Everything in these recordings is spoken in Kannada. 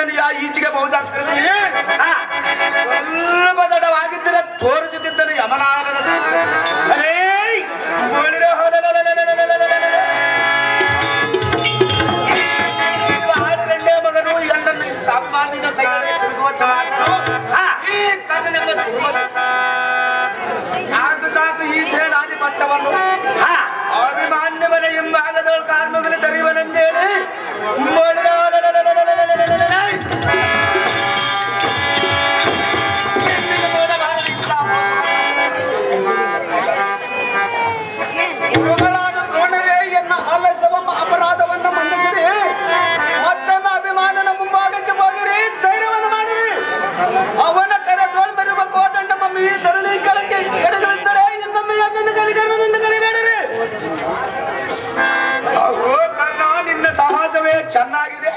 ನಿಮ್ಮಿಂದಲೂ ಯಾ ಈಚೆಗೆ ಬಹುದಾಗ್ತಿರಲಿ ಸ್ವಲ್ಪ ದಡವಾಗಿದ್ದರೆ ತೋರಿಸುತ್ತಿದ್ದನು ಯಮನಾಗನ ಅರೇ ಸಾಮಾನ್ಯ ಈ ಸೇನಾದಿ ಪಟ್ಟವನ್ನು. ಅಭಿಮಾನ್ಯವನ ಎಂಬಾಗದವಳ ಕಾರ್ಮಗಳ ತರಿವನೆಂದೇಳಿ ತುಂಬ ಚೆನ್ನಾಗಿದೆ.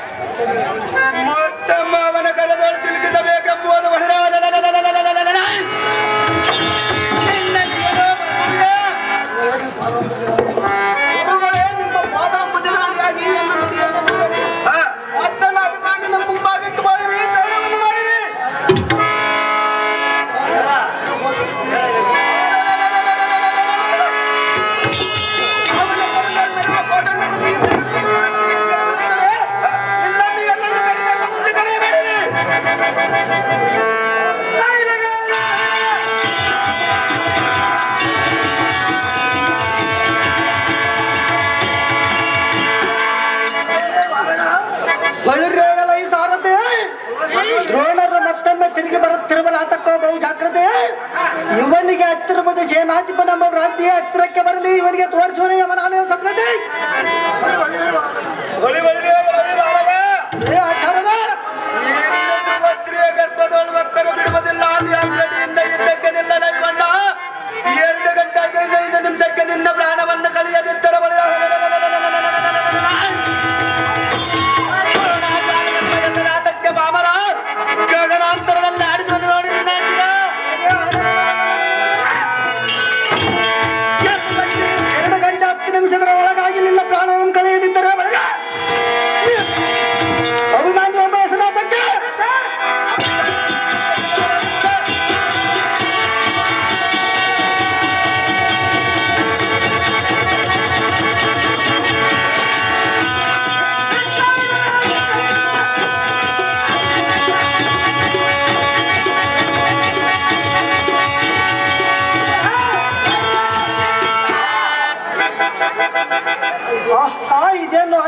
ಬಹು ಜಾಗ್ರತೆ? ಇವನಿಗೆ ಹತ್ತಿರಬಹುದು ಸೇನಾಧಿಪ ನಮ್ಮ ಭ್ರಾಂತಿಯ ಹತ್ತಿರಕ್ಕೆ ಬರಲಿ ಇವನಿಗೆ ತೋರಿಸುವನೇ ಅವನಾಲಯ ಸಂಗತಿ.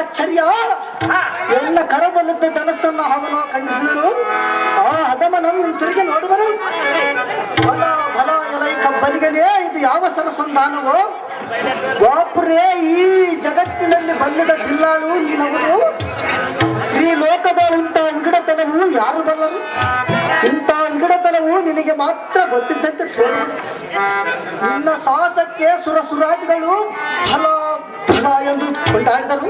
ಆಶ್ಚರ್ಯ ಎಲ್ಲ ಕರದಲ್ಲಿದ್ದ ಧನಸ್ಸನ್ನ ಅವನು ಖಂಡಿಸಿದರು? ಆ ಹದಮನನ್ನು ತಿರುಗಿ ನೋಡುವರು ಬಲ ಬಲ ಎಲೈ ಕಬ್ಬಲಿಗನೇ ಇದು ಯಾವ ಸರಸಂಧಾನವೋ? ಬಾಪ್ರೇ ಈ ಜಗತ್ತಿನಲ್ಲಿ ಬಲ್ಲದ ಬಿಲ್ಲಾಳು ನೀನವರು? ಈ ಲೋಕದ ಇಂಥ ವಿಗಡತನವು ಯಾರು ಬಲ್ಲರು? ಇಂಥ ವಿಗಡತನವು ನಿನಗೆ ಮಾತ್ರ ಗೊತ್ತಿದ್ದಂತೆ ನಿನ್ನ ಸಾಹಸಕ್ಕೆ ಸುರ ಹಲೋ ಎಂದು ಕೊಂಡಾಡಿದರು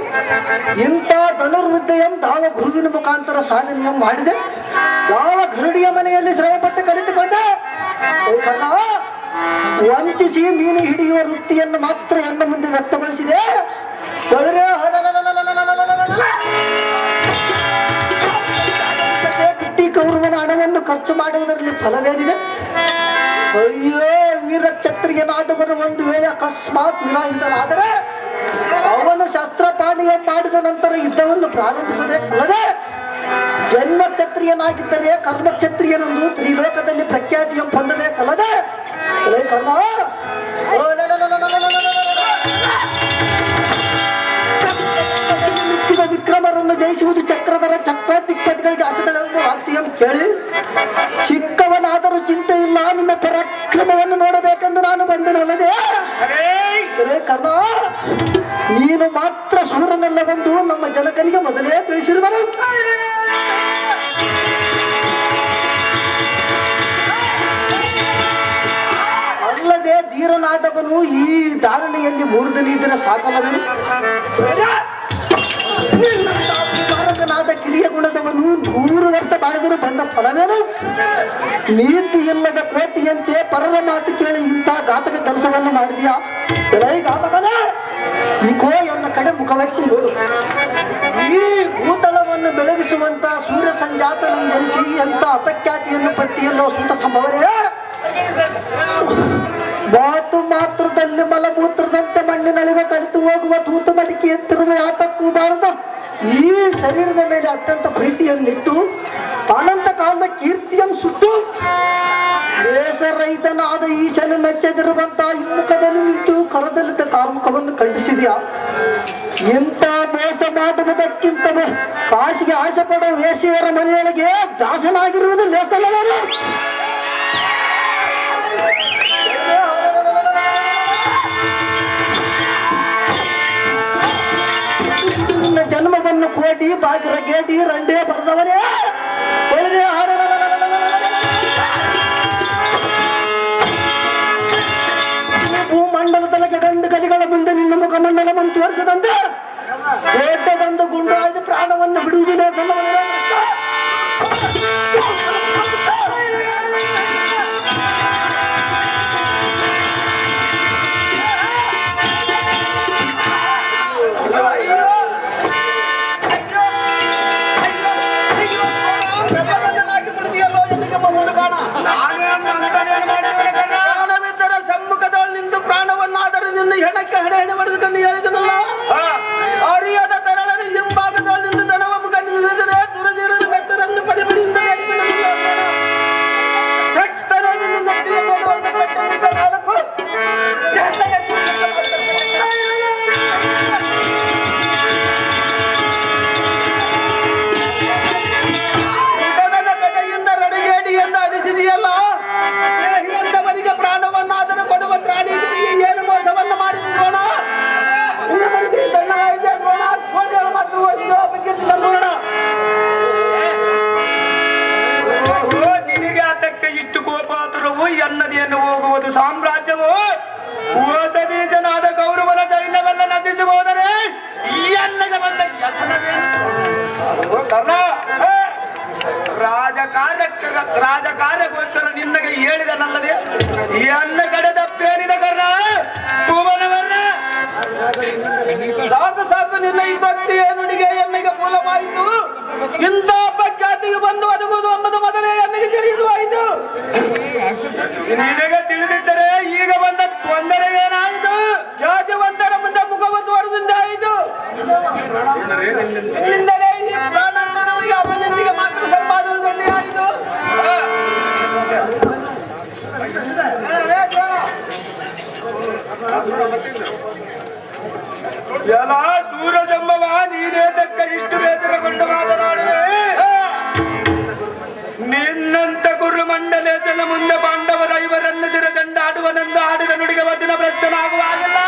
ಇಂಥ ಧನುರ್ವಿದ್ಯೆಯಂ ದಾವ ಗುರುವಿನ ಮುಖಾಂತರ ಸಾಧನೆಯ ಮಾಡಿದೆ. ಯಾವ ಗರುಡಿಯ ಮನೆಯಲ್ಲಿ ಶ್ರಮಪಟ್ಟು ಕಲಿತುಕೊಂಡ. ವಂಚಿಸಿ ಮೀನು ಹಿಡಿಯುವ ವೃತ್ತಿಯನ್ನು ಮಾತ್ರ ಎನ್ನ ಮುಂದೆ ವ್ಯಕ್ತಗೊಳಿಸಿದೆ. ಕೌರವನ ಹಣವನ್ನು ಖರ್ಚು ಮಾಡುವುದರಲ್ಲಿ ಫಲವೇನಿದೆ? ಅಯ್ಯೋ ವೀರ ಛತ್ರಿಯನಾದವರು ಒಂದು ವೇಳೆ ಅಕಸ್ಮಾತ್ ವಿರಾಹಿತನಾದರೆ ಅವನು ಶಾಸ್ತ್ರ ಪಾಣಿಯ ಮಾಡಿದ ನಂತರ ಯುದ್ಧವನ್ನು ಪ್ರಾರಂಭಿಸಬೇಕಲ್ಲದೆ? ಜನ್ಮ ಕ್ಷತ್ರಿಯನಾಗಿದ್ದರೆ ಕರ್ಮ ಕ್ಷತ್ರಿಯನೊಂದು ತ್ರಿಲೋಕದಲ್ಲಿ ಪ್ರಖ್ಯಾತಿಯ ಪೊಂದಬೇಕಲ್ಲದೆ ಕರ್ಣ ವಿಕ್ರಮರನ್ನು ಜಯಿಸುವುದು ಚಕ್ರಧರ ಚಕ್ರ ದಿಗ್ಪತಿಗಳಿಗೆ ಆಸೆ ಕೇಳಿ, ಚಿಕ್ಕವನಾದರೂ ಚಿಂತೆ ಇಲ್ಲ ನಿಮ್ಮ ಪರಾಕ್ರಮವನ್ನು ನೋಡಬೇಕೆಂದು ನಾನು ಬಂದನಲ್ಲದೆ? ಕರ್ಣ, ನೀನು ಮಾತ್ರ ಸೂರನಲ್ಲವೆಂದು ನಮ್ಮ ಜನಕನಿಗೆ ಮೊದಲೇ ತಿಳಿಸಿರುವನು. ಅಲ್ಲದೆ ಧೀರನಾದವನು ಈ ಧಾರಣೆಯಲ್ಲಿ ಮೂರು ದಿನ ಇದ್ರೆ ಸಾಕಲ್ಲವೇನು? ಗುಣದವನು ನೂರು ವರ್ಷ ಬಾಳಿದ್ರು ಬಂದ ಫಲವೇನು? ನೀತಿ ಇಲ್ಲದ ಕೋತಿಯಂತೆ ಪರರ ಮಾತು ಕೇಳಿ ಇಂಥ ಘಾತಕ ಕೆಲಸವನ್ನು ಮಾಡಿದ್ಯಾ? ಎಲೈ ಈ ಕೋ ಎನ್ನ ಕಡೆ ಮುಖವೆತ್ತಿ ನೋಡು. ಈ ಭೂತಳವನ್ನು ಬೆಳಗಿಸುವಂತ ಸೂರ್ಯ ಸಂಜಾತನ ಧರಿಸಿ ಎಂತ ಅಪಖ್ಯಾತಿಯನ್ನು ಪಟ್ಟಿಯಲ್ಲೋ ಸುತ ಸಂಭವನೇ? ಮಾತು ಮಾತ್ರದಲ್ಲಿ ಮಲಮೂತ್ರದಂತೆ ಮಣ್ಣಿನಲ್ಲಿ ಕಲಿತು ಹೋಗುವ ತೂತು ಮಡಿಕೆ ಎತ್ತಿರುವ ಯಾತಕ್ಕೂ ಬಾರದ. ಈ ಶರೀರದ ಮೇಲೆ ಅತ್ಯಂತ ಪ್ರೀತಿಯನ್ನಿಟ್ಟು ಅನಂತ ಕಾಲದ ಕೀರ್ತಿಯನ್ನು ಸುಟ್ಟು ರೈತನಾದ ಈಶನು ಮೆಚ್ಚದಿರುವಂತ ಹಿಮ್ಮುಖದಲ್ಲಿ ನಿಂತು ಕರದಲ್ಲಿದ್ದ ಕಾರ್ಮಿಕವನ್ನು ಖಂಡಿಸಿದ್ಯಾ? ಇಂಥ ಮೋಸ ಮಾಡುವುದಕ್ಕಿಂತ ಕಾಶಿಗೆ ಆಸೆ ಪಡೋ ವೇಷೆಯರ ಮನೆಯೊಳಗೆ ದಾಸನಾಗಿರುವುದು ಲೇಸಲ್ಲವೇನು ನಿನ್ನ ಜನ್ಮವನ್ನು ಕೋಟಿ ಬಾಗಿರ ಗೇಟಿ ರಂಡೇ ಬರೆದವನೇ. ಒಳ್ಳೆ ಭೂಮಂಡಲದೊಳಗೆ ಗಂಡು ಕಲಿಗಳ ಮುಂದೆ ನಿನ್ನ ಮುಖಮಂಡಲವನ್ನು ತೋರಿಸದಂತೆ. ದೊಡ್ಡದೊಂದು ಗುಂಡು ಪ್ರಾಣವನ್ನಾದರೂ ನಿನ್ನ ಹೆಣಕ್ಕೆ ಹೆಣ ಹೆಣ ಬಡಿದುಕೊಂಡು ಹೇಳಿದನಲ್ಲ ಎನ್ನದೇನು ಹೋಗುವುದು ಸಾಮ್ರಾಜ್ಯವು. ಜನಾದ ಗೌರವನ ಸೈನ್ಯವೆಲ್ಲ ನಶಿಸಿ ಹೋದರೆ ಈ ಅನ್ನದ ಬಂದ ಏ, ರಾಜಕಾರ್ಯಕ್ಕೆ ರಾಜಕಾರ್ಯಕ್ಕೋಸ್ಕರ ನಿನ್ನಗೆ ಹೇಳಿದನಲ್ಲದೆ ಈ ಅನ್ನ ಕಡೆದಪ್ಪೇನಿದ ಕರ್ಣ ಭುವನವನ್ನ ಸಾಕು ಸಾಕು ನಿನ್ನ ಇದೊತ್ತಿಯ ನುಡಿಗೆ ಎಮ್ಮೆಗೆ ಮೂಲವಾಯಿತು. ಇಂಥ ಪ್ರಖ್ಯಾತಿಗೆ ಬಂದು ಒದಗುವುದು ಎಂಬುದು ಮೊದಲೇ ನಿನಗೆ ತಿಳಿದಿದ್ದರೆ ಈಗ ಬಂದ ತೊಂದರೆ ಏನಾಯಿತು? ಜಾತಿವಂತರ ಮುಂದೆ ಮುಖವ ತೋರದಿಂದ ಆಯಿತು ಎಲ್ಲ ಈ ಪ್ರಾಣಾಂತರವರಿಗೆ ಅಪನಂದಿಗೆ ಮಾತ್ರ ಸಂಪಾದನೆ ಆಯಿತು. ಎಲ್ಲ ಸೂರಜಂಬವ ನೀನೇದಕ್ಕ ಇಷ್ಟು ಬೇಸರಗೊಂಡು ಮಾತನಾಡುವೆ ಗುರು ಮಂಡಲೇಶನ ಮುಂದೆ ಪಾಂಡವರ ಐವರನ್ನು ಸಿರದಂಡಾಡುವನೆಂದು ಆಡಿದ ನುಡಿಗೆ ವಚನ ಭ್ರಷ್ಟನಾಗುವಾಗಿಲ್ಲ